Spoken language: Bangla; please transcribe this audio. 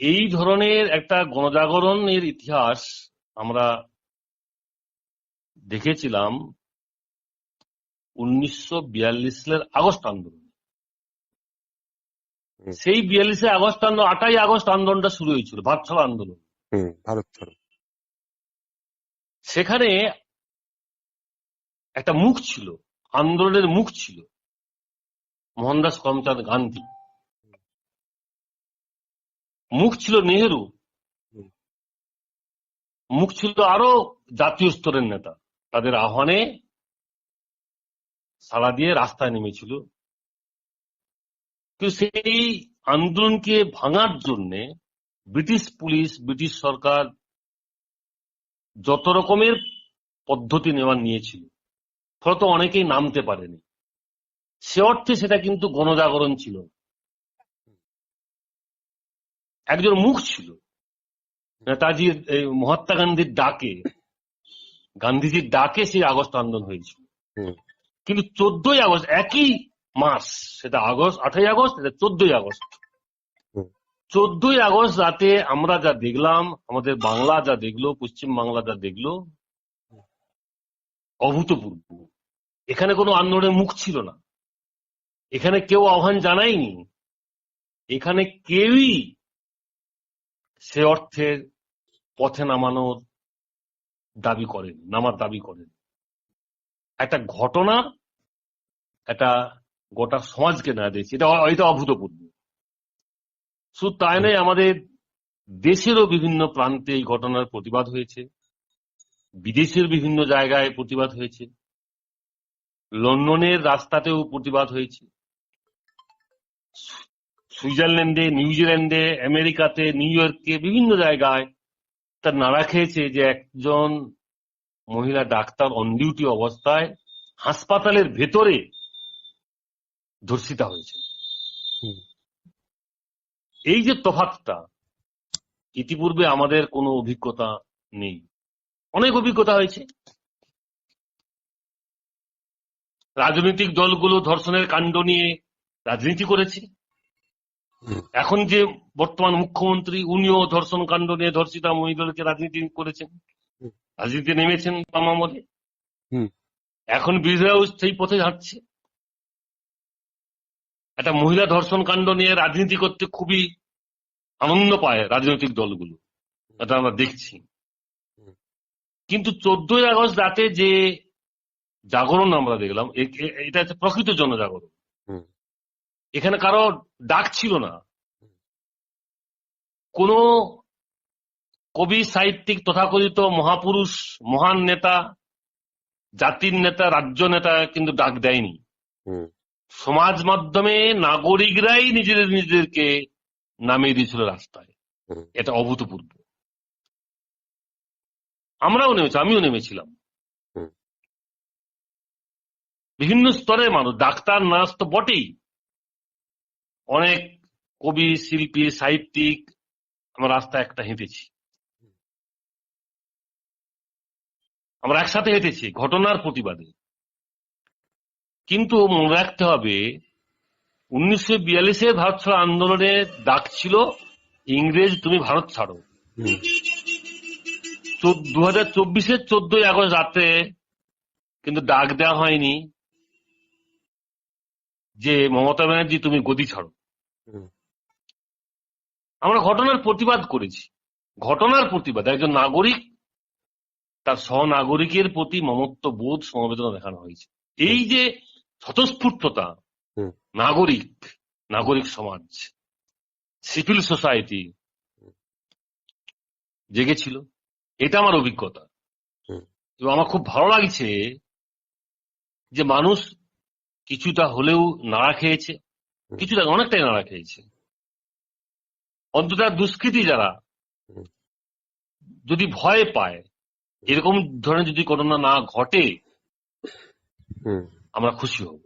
এই ধরনের একটা গণজাগরণের ইতিহাস আমরা দেখেছিলাম উনিশশো বিয়াল্লিশ সালের আগস্ট আন্দোলন। সেই বিয়াল্লিশে আগস্ট আন্দোলন আটাই আগস্ট আন্দোলনটা শুরু হয়েছিল ভাত ছাড়ো আন্দোলন ভারত ছাড়ো। সেখানে একটা মুখ ছিল আন্দোলনের মুখ ছিল মোহনদাস করমচাঁদ গান্ধী। মুখ ছিল নেহেরু। মুখ ছিল আরও জাতীয় স্তরের নেতা। তাদের আহ্বানে সাড়া দিয়ে রাস্তায় নেমেছিল। কিন্তু সেই আন্দোলনকে ভাঙার জন্য ব্রিটিশ পুলিশ ব্রিটিশ সরকার যত রকমের পদ্ধতি নেওয়া নিয়েছিল ফলত অনেকেই নামতে পারেনি। সে অর্থে সেটা কিন্তু গণজাগরণ ছিল। একজন মুখ ছিল। নেতাজির মহাত্মা গান্ধীর ডাকে গান্ধীজির ডাকে সেই আগস্ট আন্দোলন হয়েছিল। কিন্তু চোদ্দই আগস্ট একই মাস সেটা আগস্ট আঠাই আগস্ট এটা চোদ্দই আগস্ট। চোদ্দই আগস্ট রাতে আমরা যা দেখলাম আমাদের বাংলা যা দেখল পশ্চিম বাংলা যা দেখল অভূতপূর্ব। এখানে কোনো আন্দোলনের মুখ ছিল না। এখানে কেউ আহ্বান জানায়নি। এখানে কেউই সে অর্থের পথে নামানোর দাবি করেন, নামার দাবি করেন। একটা ঘটনা, একটা গোটা সমাজকে না দিয়েছে। এটা এটা অভূতপূর্ব। শুধু তাই নয়, আমাদের দেশেরও বিভিন্ন প্রান্তে এই ঘটনার প্রতিবাদ হয়েছে। বিদেশের বিভিন্ন জায়গায় প্রতিবাদ হয়েছে। লন্ডনের রাস্তাতেও প্রতিবাদ হয়েছে। সুইজারল্যান্ডে নিউজিল্যান্ডে আমেরিকাতে নিউ ইয়র্কে বিভিন্ন জায়গায় তার নাড়া খেয়েছে যে একজন মহিলা ডাক্তার অন ডিউটি অবস্থায় হাসপাতালের ভেতরে ধর্ষিতা হয়েছে। এই যে তফাতটা ইতিপূর্বে আমাদের কোনো অভিজ্ঞতা নেই অনেক অভিজ্ঞতা হয়েছে রাজনৈতিক দলগুলো ধর্ষণের কাণ্ড নিয়ে রাজনীতি করেছে। এখন যে বর্তমান মুখ্যমন্ত্রী উনিও ধর্ষণ কাণ্ড নিয়ে ধর্ষিতা মহিলাকে রাজনীতি করেছেন। রাজনীতি নেমেছেন বাম আমলে। এখন বিরোধীরাও সেই পথে হাঁটছে একটা মহিলা ধর্ষণ কাণ্ড নিয়ে রাজনীতি করতে খুবই আনন্দ পায় রাজনৈতিক দলগুলো। এটা আমরা দেখছি। কিন্তু চোদ্দই আগস্ট রাতে যে জাগরণ আমরা দেখলাম এটা হচ্ছে প্রকৃত জনজাগরণ। এখানে কারও ডাক ছিল না। কোন কবি সাহিত্যিক তথাকথিত মহাপুরুষ মহান নেতা জাতির নেতা রাজ্য নেতা কিন্তু ডাক দেয়নি। সমাজ মাধ্যমে নাগরিকরাই নিজেদের নিজেদেরকে নামিয়ে দিয়েছিল রাস্তায়। এটা অভূতপূর্ব। আমরাও নেমেছি আমিও নেমেছিলাম। বিভিন্ন স্তরের মানুষ ডাক্তার নার্স তো বটেই। অনেক কবি, শিল্পী, সাহিত্যিক আমরা রাস্তা একটা হেঁটেছি। আমরা একসাথে হেঁটেছি ঘটনার প্রতিবাদে। কিন্তু মনে রাখতে হবে, উনিশশো বিয়াল্লিশে ভারত ছাড়ো আন্দোলনে ডাক ছিল, ইংরেজ তুমি ভারত ছাড়ো। দু হাজার চব্বিশের চোদ্দই আগস্ট রাতে কিন্তু ডাক দেওয়া হয়নি। যে মমতা ব্যানার্জি তুমি গদি ছাড়ো। আমরা ঘটনার প্রতিবাদ করেছি। ঘটনার প্রতিবাদ একজন নাগরিক তার সহনাগরিকের প্রতি মমত্ব বোধ সমবেদনা দেখানো হয়েছে। এই যে স্বতঃস্ফূর্ততা নাগরিক নাগরিক সমাজ সিভিল সোসাইটি জেগেছিল এটা আমার অভিজ্ঞতা। এবং আমার খুব ভালো লাগছে যে মানুষ কিছুটা হলেও নাড়া খেয়েছে কিছুটা অনেকটাই নাড়া খেয়েছে। অন্তত দুষ্কৃতি যারা যদি ভয় পায় এরকম ধরনের যদি ঘটনা না ঘটে আমরা খুশি হব।